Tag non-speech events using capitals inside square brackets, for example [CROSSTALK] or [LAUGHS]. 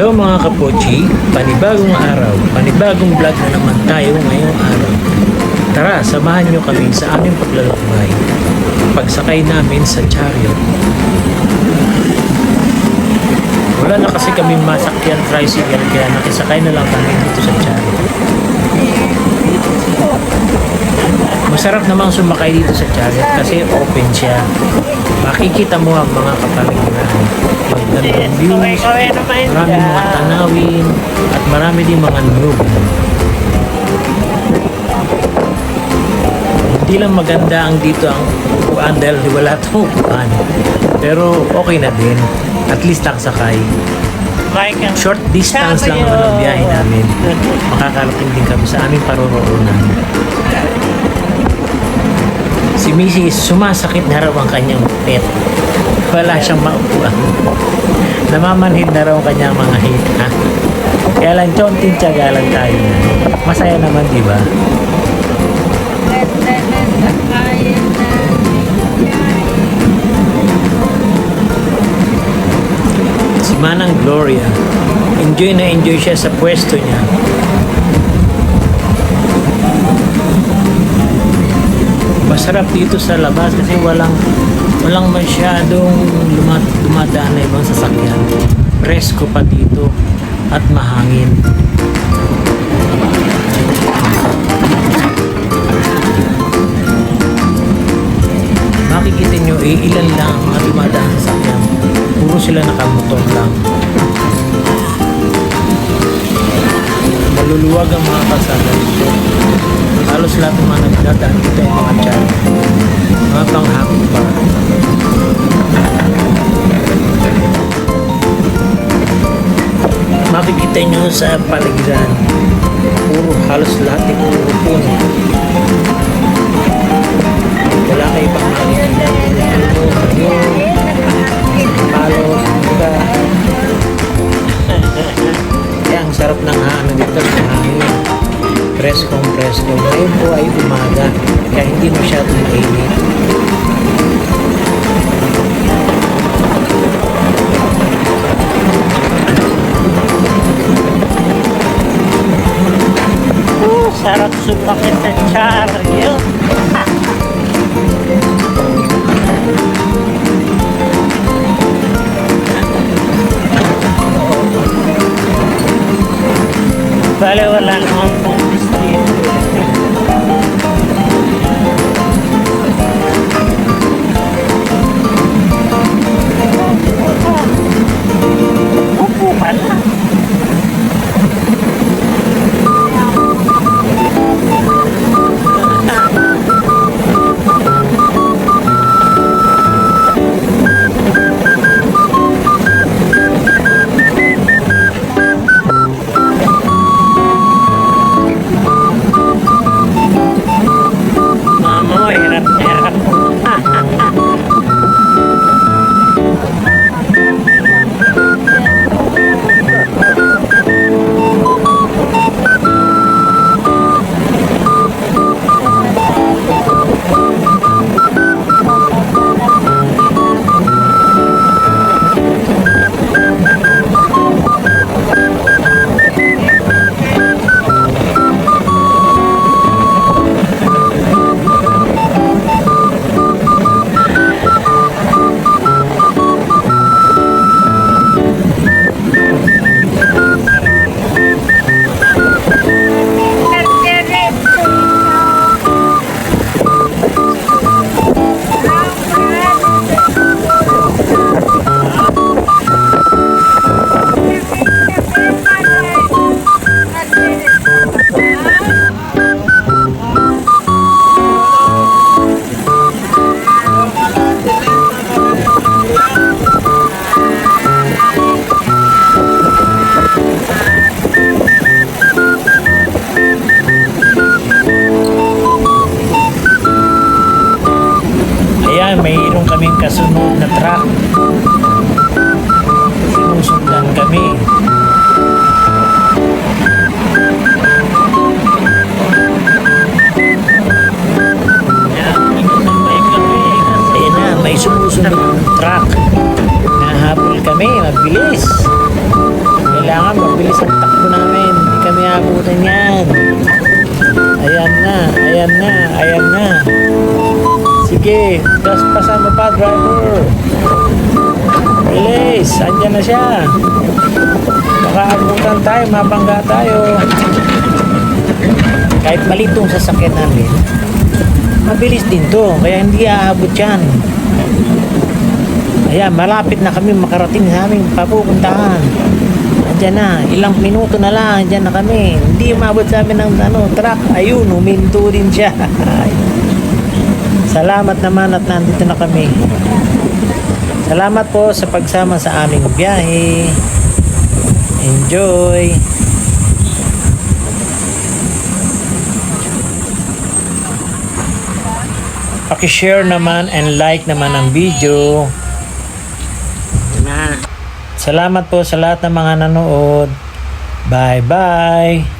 Hello mga kapochi, panibagong araw, panibagong vlog na naman tayo ngayong araw. Tara, samahan nyo kami sa aming paglalakbay. Pagsakay namin sa chariot. Wala na kasi kami masakyan tricycle kaya nakisakay na lang kami dito sa chariot. Masarap namang sumakay dito sa chariot kasi open siya. Makikita mo ang mga kapaligiran. Magandang views, marami mga tanawin, at marami din mga niyog. Hindi lang maganda ang dito ang upuan dahil wala itong upuan. Pero okay na din. At least nakasakay. Short distance lang naman ang biyahe namin. Makakarating din kami sa aming paroroonan. Si Mrs. sumasakit na raw ang kanyang pet. Wala siyang maupuan. Namamanhid na raw ang kanyang mga hita. Kaya lang, konting tiyaga lang tayo. Masaya naman, di ba? Si Manang Gloria, enjoy na enjoy siya sa pwesto niya. Masarap dito sa labas kasi walang walang masyadong lumat, dumadaan na ibang sasakyan. Presko pa dito at mahangin. Makikita nyo, eh, ilan lang ang dumadaan sa sasakyan. Puro sila nakamotor lang. Maluluwag ang mga kalsada dito. Halos lahat ng mga nagdadaan dito ay mga tiyan. Mga panghapon pa. Makikita nyo sa paligiran. Puro, halos lahat ay puro puno. Wala kayo pang makikita. Sarap sumakit sa chariot. Bale, wala naman mayroon kaming kasunod na truck. Sinusundan kami. May sumusunod ng truck. Nahabol kami mabilis. Kailangan mabilis ang takbo namin. Hindi kami abutan yan. Ayan na ayan na ayan na. Sige, paspasan mo pa, driver. Bilis, andyan na siya. Baka abutan tayo, mabangga tayo. Kahit maliit tong sasakyan namin, mabilis din to, kaya hindi aabot yan. Ayan, malapit na kami makarating sa aming papupuntahan. Andyan na, ilang minuto na lang, andyan na kami. Hindi umabot sa amin ng ano, truck. Ayun, huminto din siya. [LAUGHS] Salamat naman at nandito na kami. Salamat po sa pagsama sa aming biyahe. Enjoy! Paki-share naman and like naman ang video. Salamat po sa lahat ng mga nanood. Bye-bye!